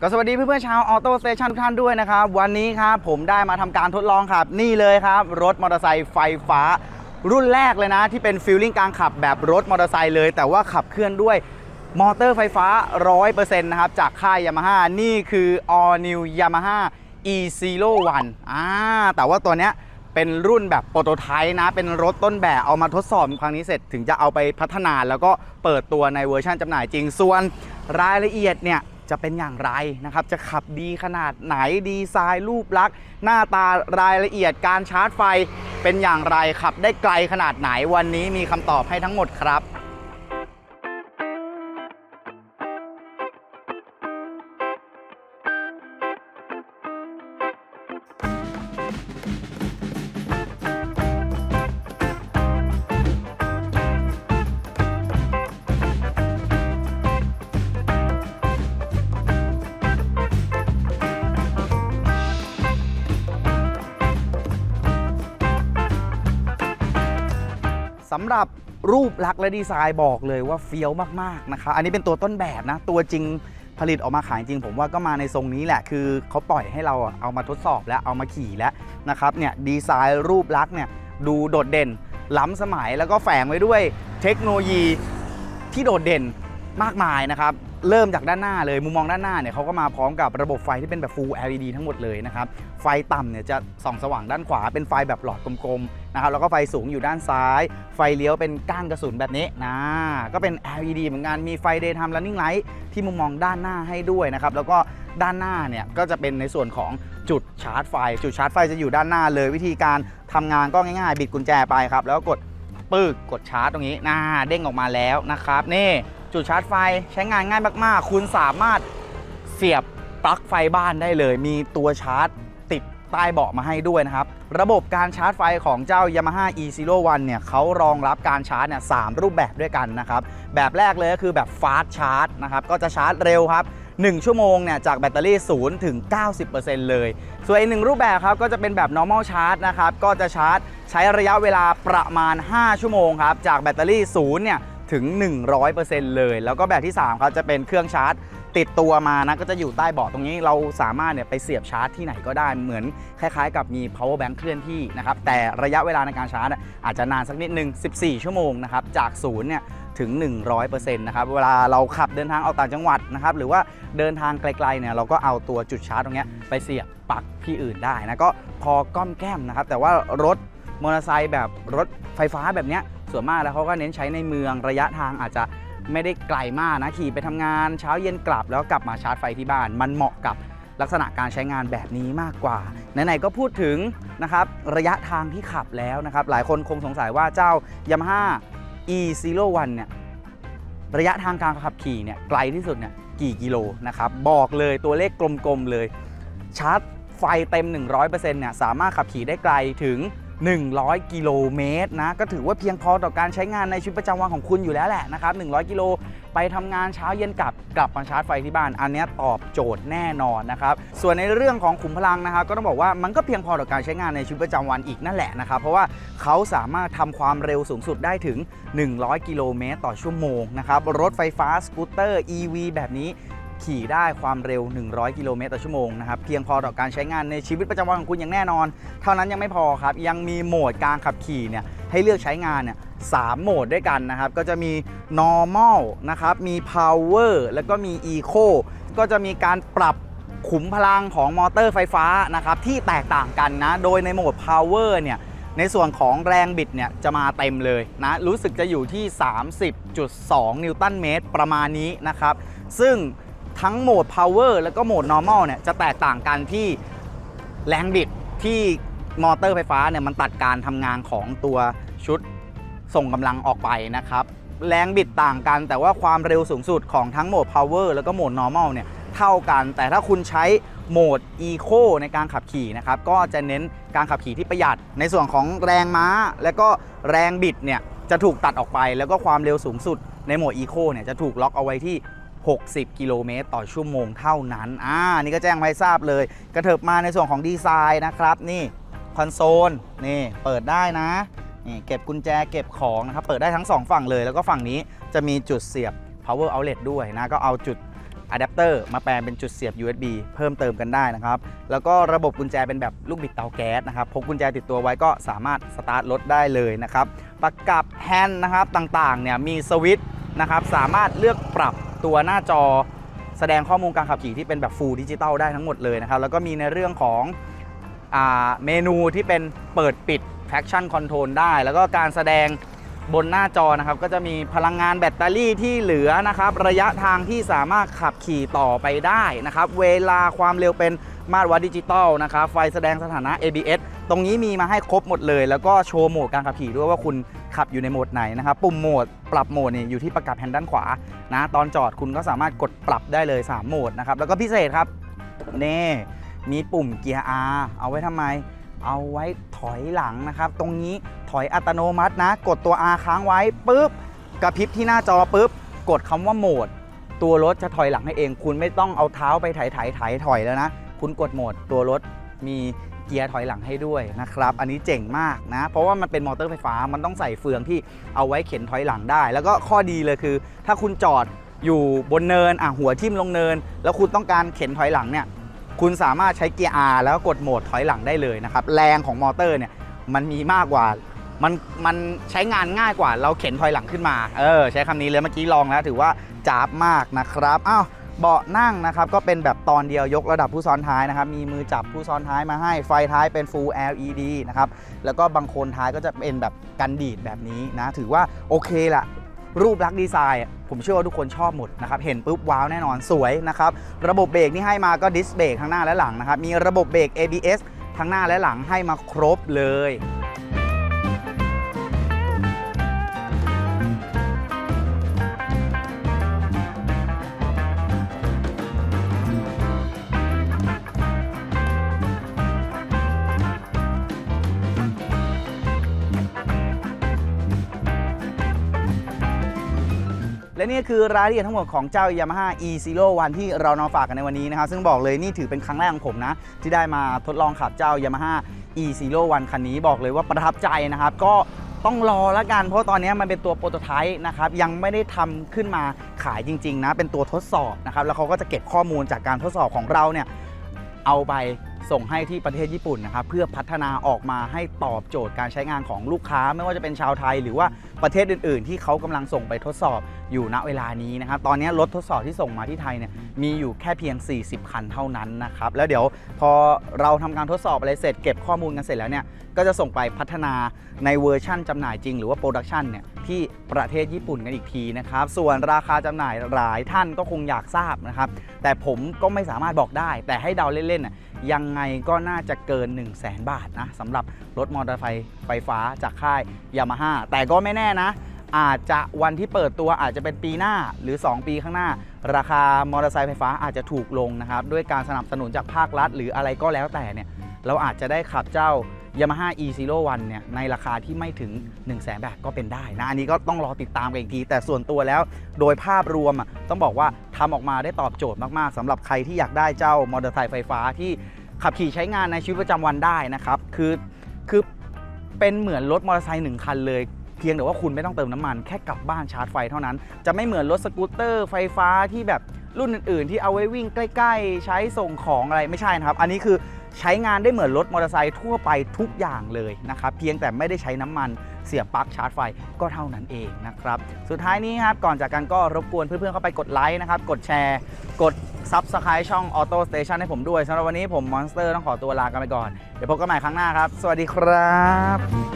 ก็สวัสดีเพื่อนๆชาวออโต้สเตชันทุกท่านด้วยนะครับ วันนี้ครับผมได้มาทำการทดลองขับ นี่เลยครับ รถมอเตอร์ไซค์ไฟฟ้า รุ่นแรกเลยนะ ที่เป็นฟิลลิ่งการขับแบบรถมอเตอร์ไซค์เลย แต่ว่าขับเคลื่อนด้วยมอเตอร์ไฟฟ้า 100%นะครับ จากค่าย Yamaha นี่คือ All New Yamaha e 0 1 อ่าแต่ว่าตัวเนี้ยเป็นรุ่นแบบโปรโตไทป์นะ เป็นรถต้นแบบเอามาทดสอบครั้งนี้เสร็จถึงจะเอาไปพัฒนาแล้วก็เปิดตัวในเวอร์ชันจำหน่ายจริงส่วนรายละเอียดเนี่ย จะเป็นอย่างไรนะครับ จะขับดีขนาดไหนดีไซน์รูปลักษณ์ หน้าตารายละเอียดการชาร์จไฟเป็นอย่างไรขับได้ไกลขนาดไหนวันนี้มีคำตอบให้ทั้งหมดครับ สำหรับรูปลักษณ์และดีไซน์บอกเลยว่าเฟี้ยวมากๆนะครับอันนี้เป็นตัวต้นแบบนะ ตัวจริงผลิตออกมาขายจริง ผมว่าก็มาในทรงนี้แหละ คือเขาปล่อยให้เราเอามาทดสอบแล้วเอามาขี่แล้วนะครับเนี่ยดีไซน์รูปลักษณ์เนี่ยดูโดดเด่น ล้ำสมัยแล้วก็แฝงไว้ด้วยเทคโนโลยีที่โดดเด่นมากมายนะครับ เริ่มจากด้านหน้าเลยมุมมองด้านหน้าเนี่ยเขาก็มาพร้อมกับระบบไฟที่เป็นแบบ Full LED ทั้งหมดเลยนะครับไฟต่ำเนี่ยจะส่องสว่างด้านขวาเป็นไฟแบบหลอดกลมๆนะครับแล้วก็ไฟสูงอยู่ด้านซ้าย ไฟเลี้ยวเป็นก้านกระสุนแบบนี้นะก็เป็น LED เหมือนกันมีไฟ Daytime Running Light ที่มุมมองด้านหน้าให้ด้วยนะครับแล้วก็ด้านหน้าเนี่ยก็จะเป็นในส่วนของจุดชาร์จไฟ จุดชาร์จไฟจะอยู่ด้านหน้าเลยวิธีการทำงานก็ง่ายๆ บิดกุญแจไปครับ แล้วก็กดปึกกดชาร์จตรงนี้น่าเด้งออกมาแล้วนะครับนี่ จุดชาร์จไฟใช้งานง่ายมากๆ คุณสามารถเสียบปลั๊กไฟบ้านได้เลย มีตัวชาร์จติดใต้เบาะมาให้ด้วยนะครับ ระบบการชาร์จไฟของเจ้า Yamaha e 0 1 เนี่ยเขารองรับการชาร์จเนี่ยสามรูปแบบด้วยกันนะครับ แบบแรกเลยก็คือแบบฟาสชาร์จนะครับ ก็จะชาร์จเร็วครับ1 ชั่วโมงเนี่ยจากแบตเตอรี่ 0 ถึง 90%เลย ส่วนอีกหนึ่งรูปแบบครับก็จะเป็นแบบ normal charge นะครับ ก็จะชาร์จใช้ระยะเวลาประมาณ 5 ชั่วโมงครับ จากแบตเตอรี่ 0 เนี่ย ถึง 100%เลย แล้วก็แบบที่3ครับจะเป็นเครื่องชาร์จ ติดตัวมานะก็จะอยู่ใต้เบาะตรงนี้เราสามารถเนี่ยไปเสียบชาร์จที่ไหนก็ได้เหมือนคล้ายๆ กับมี power bank เคลื่อนที่นะครับแต่ระยะเวลาในการชาร์จอาจจะนานสักนิดนึง 14 ชั่วโมงนะครับจากศูนย์เนี่ยถึง 100%นะครับเวลาเราขับเดินทางออกต่างจังหวัดนะครับหรือว่าเดินทางไกลๆเนี่ยเราก็เอาตัวจุดชาร์จตรงนี้ไปเสียบปลั๊กที่อื่นได้นะก็พอก้อมแก้มนะครับแต่ว่ารถมอเตอร์ไซค์แบบรถไฟฟ้าแบบเนี้ย ส่วนมากแล้วเขาก็เน้นใช้ในเมืองระยะทางอาจจะไม่ได้ไกลมากนะขี่ไปทำงานเช้าเย็นกลับ แล้วกลับมาชาร์จไฟที่บ้าน มันเหมาะกับลักษณะการใช้งานแบบนี้มากกว่าไหนๆก็พูดถึงนะครับระยะทางที่ขับแล้วนะครับ หลายคนคงสงสัยว่าเจ้า Yamaha e 0 1 เนี่ยระยะทางการขับขี่เนี่ยไกลที่สุดเนี่ยกี่กิโลนะครับบอกเลยตัวเลขกลมๆเลย ชาร์จไฟเต็ม 100%เนี่ยสามารถขับขี่ได้ไกลถึง 100 กิโลเมตรนะก็ถือว่าเพียงพอต่อการใช้งานในชีวิตประจำวันของคุณอยู่แล้วแหละนะครับ100 กิโลไปทำงานเช้าเย็นกลับกลับมาชาร์จไฟที่บ้าน อันนี้ตอบโจทย์แน่นอนนะครับส่วนในเรื่องของขุมพลังนะครับก็ต้องบอกว่ามันก็เพียงพอต่อการใช้งานในชีวิตประจำวันอีกนั่นแหละนะครับเพราะว่าเขาสามารถทำความเร็วสูงสุดได้ถึง 100 กิโลเมตรต่อชั่วโมงนะครับรถไฟฟ้าสกูตเตอร์ EV แบบนี้ ขี่ได้ความเร็ว 100 กิโลเมตรต่อชั่วโมงนะครับเพียงพอต่อการใช้งานในชีวิตประจำวันของคุณอย่างแน่นอน เท่านั้นยังไม่พอครับ ยังมีโหมดการขับขี่เนี่ยให้เลือกใช้งานเนี่ยสามโหมดด้วยกันนะครับ ก็จะมี normal นะครับมี power แล้วก็มี eco ก็จะมีการปรับขุมพลังของมอเตอร์ไฟฟ้านะครับที่แตกต่างกันนะ โดยในโหมด power เนี่ยในส่วนของแรงบิดเนี่ยจะมาเต็มเลยนะ รู้สึกจะอยู่ที่ 30.2 นิวตันเมตรประมาณนี้นะครับ ซึ่ง ทั้งโหมด power แล้วก็โหมด normal เนี่ยจะแตกต่างกันที่แรงบิดที่มอเตอร์ไฟฟ้าเนี่ยมันตัดการทำงานของตัวชุดส่งกำลังออกไปนะครับ แรงบิดต่างกันแต่ว่าความเร็วสูงสุดของทั้งโหมด power แล้วก็โหมด normal เนี่ยเท่ากัน แต่ถ้าคุณใช้โหมด eco ในการขับขี่นะครับก็จะเน้นการขับขี่ที่ประหยัด ในส่วนของแรงม้า และก็แรงบิดเนี่ยจะถูกตัดออกไป แล้วก็ความเร็วสูงสุดในโหมด eco เนี่ยจะถูกล็อกเอาไว้ที่ 60 กิโลเมตรต่อชั่วโมงเท่านั้น อ่า นี่ก็แจ้งให้ทราบเลย กระเถิบมาในส่วนของดีไซน์นะครับ นี่ คอนโซล นี่ เปิดได้นะ นี่เก็บกุญแจ เก็บของนะครับ เปิดได้ทั้ง 2 ฝั่งเลย แล้วก็ฝั่งนี้จะมีจุดเสียบ power outlet ด้วยนะ ก็เอาจุดอะแดปเตอร์มาแปลงเป็นจุดเสียบ USB เพิ่มเติมกันได้นะครับ แล้วก็ระบบกุญแจเป็นแบบลูกบิดเตาแก๊สนะครับ พกกุญแจติดตัวไว้ก็สามารถสตาร์ทรถได้เลยนะครับ ประกับแฮนด์นะครับต่างๆ เนี่ยมีสวิตช์นะครับ สามารถเลือกปรับ ตัวหน้าจอแสดงข้อมูลการขับขี่ที่เป็นแบบฟูลดิจิตอลได้ทั้งหมดเลยนะครับ แล้วก็มีในเรื่องของอเมนูที่เป็นเปิดปิด traction control ได้ แล้วก็การแสดงบนหน้าจอนะครับ ก็จะมีพลังงานแบตเตอรี่ที่เหลือนะครับ ระยะทางที่สามารถขับขี่ต่อไปได้นะครับ เวลาความเร็วเป็นมาตรวัดดิจิตอลนะครับ ไฟแสดงสถานะ ABS ตรงนี้มีมาให้ครบหมดเลย แล้วก็โชว์โหมดการขับขี่ด้วยว่าคุณขับอยู่ในโหมดไหนนะครับปุ่มโหมดปรับโหมดนี่อยู่ที่ประกับแฮนด์ด้านขวานะตอนจอดคุณก็สามารถกดปรับได้เลย 3 โหมดนะครับแล้วก็พิเศษครับนี่มีปุ่มเกียร์ R เอาไว้ทำไม เอาไว้ถอยหลังนะครับ ตรงนี้ถอยอัตโนมัตินะ กดตัว R ค้างไว้ปุ๊บกระพริบที่หน้าจอปุ๊บกดคำว่าโหมด ตัวรถจะถอยหลังให้เอง คุณไม่ต้องเอาเท้าไปไถไถไถถอยแล้วนะ คุณกดโหมดตัวรถมี เกียร์ถอยหลังให้ด้วยนะครับ อันนี้เจ๋งมากนะ เพราะว่ามันเป็นมอเตอร์ไฟฟ้ามันต้องใส่เฟืองที่เอาไว้เข็นถอยหลังได้ แล้วก็ข้อดีเลยคือ ถ้าคุณจอดอยู่บนเนินอะหัวทิ่มลงเนิน แล้วคุณต้องการเข็นถอยหลังเนี่ยคุณสามารถใช้เกียร์ R แล้วกดโหมดถอยหลังได้เลยนะครับแรงของมอเตอร์เนี่ยมันมีมากกว่ามันมันใช้งานง่ายกว่าเราเข็นถอยหลังขึ้นมา เออ ใช้คำนี้เลยเมื่อกี้ลองแล้วถือว่าจ้าบมากนะครับ อ้าว เบาะนั่งนะครับก็เป็นแบบตอนเดียวยกระดับผู้ซ้อนท้ายนะครับ มีมือจับผู้ซ้อนท้ายมาให้ไฟท้ายเป็น Full LED นะครับแล้วก็บางโคนท้ายก็จะเป็นแบบกันดีดแบบนี้นะ ถือว่าโอเคละรูปลักษณ์ดีไซน์ ผมเชื่อว่าทุกคนชอบหมดนะครับ เห็นปุ๊บว้าวแน่นอนสวยนะครับ ระบบเบรกที่ให้มาก็ดิสเบรกทั้งหน้าและหลังนะครับ มีระบบเบรก ABS ทั้งหน้าและหลังให้มาครบเลย และนี่คือรายละเอียดทั้งหมดของเจ้า Yamaha e 0 1 ที่เรานำฝากกันในวันนี้นะครับ ซึ่งบอกเลยนี่ถือเป็นครั้งแรกของผมนะ ที่ได้มาทดลองขับเจ้า Yamaha e 0 1 คันนี้บอกเลยว่าประทับใจนะครับ ก็ต้องรอล้วกัน เพราะตอนนี้มันเป็นตัวโปรโตไทป์นะครับ ยังไม่ได้ทำขึ้นมาขายจริง ๆ นะ เป็นตัวทดสอบนะครับ แล้วเขาก็จะเก็บข้อมูลจากการทดสอบของเราเนี่ยเอาไป ส่งให้ที่ประเทศญี่ปุ่นนะครับเพื่อพัฒนาออกมาให้ตอบโจทย์การใช้งานของลูกค้า ไม่ว่าจะเป็นชาวไทย หรือว่าประเทศอื่น ๆ ที่เขากำลังส่งไปทดสอบอยู่ณเวลานี้นะครับตอนนี้รถทดสอบที่ส่งมาที่ไทยเนี่ยมีอยู่แค่เพียง 40 คันเท่านั้นนะครับแล้วเดี๋ยวพอเราทำการทดสอบอะไรเสร็จเก็บข้อมูลกันเสร็จแล้วเนี่ยก็จะส่งไปพัฒนาในเวอร์ชั่นจำหน่ายจริง หรือว่าโปรดักชันเนี่ยที่ประเทศญี่ปุ่นกันอีกทีนะครับส่วนราคาจำหน่ายหลายท่านก็คงอยากทราบนะครับแต่ผมก็ไม่สามารถบอกได้ แต่ให้เดาเล่นๆยังไงก็น่าจะเกิน 1 0 0 0 0แบาทนะสำหรับรถมอเตอร์ไซค์ไฟฟ้าจากค่ายยามาฮ่าแต่ก็ไม่แน่นะ อาจจะวันที่เปิดตัวอาจจะเป็นปีหน้าหรือ 2 ปีข้างหน้า ราคามอเตอร์ไซค์ไฟฟ้าอาจจะถูกลงนะครับ ด้วยการสนับสนุนจากภาครัฐ หรืออะไรก็แล้วแต่เนี่ยเราอาจจะได้ขับเจ้า Yamaha e 0 1 เนี่ยในราคาที่ไม่ถึง 1 0 0 0 0แบาทก็เป็นได้นะ อันนี้ก็ต้องรอติดตามกันอีกที แต่ส่วนตัวแล้วโดยภาพรวมอะต้องบอกว่าทำออกมาได้ตอบโจทย์มาก ๆสำหรับใครที่อยากได้เจ้ามอเตอร์ไซค์ไฟฟ้าที่ขับขี่ใช้งานในชีวิตประจำวันได้นะครับคือคือเป็นเหมือนรถมอเตอร์ไซค์หนึ่งคันเลยเพียงแต่ว่าคุณไม่ต้องเติมน้ำมันแค่กลับบ้านชาร์จไฟเท่านั้น จะไม่เหมือนรถสกูตเตอร์ไฟฟ้าที่แบบรุ่นอื่น ๆ ที่เอาไว้วิ่งใกล้ ๆ ใช้ส่งของอะไรไม่ใช่นะครับ อันนี้คือ ใช้งานได้เหมือนรถมอเตอร์ไซค์ทั่วไปทุกอย่างเลยนะครับ เพียงแต่ไม่ได้ใช้น้ำมันเสียบปลั๊กชาร์จไฟก็เท่านั้นเองนะครับ สุดท้ายนี้ครับก่อนจากกันก็รบกวนเพื่อนๆเข้าไปกดไลค์นะครับ กดแชร์ กด Subscribe ช่อง Auto Station ให้ผมด้วยสำหรับวันนี้ผมมอนสเตอร์ต้องขอตัวลากันไปก่อน เดี๋ยวพบกันใหม่ครั้งหน้าครับ สวัสดีครับ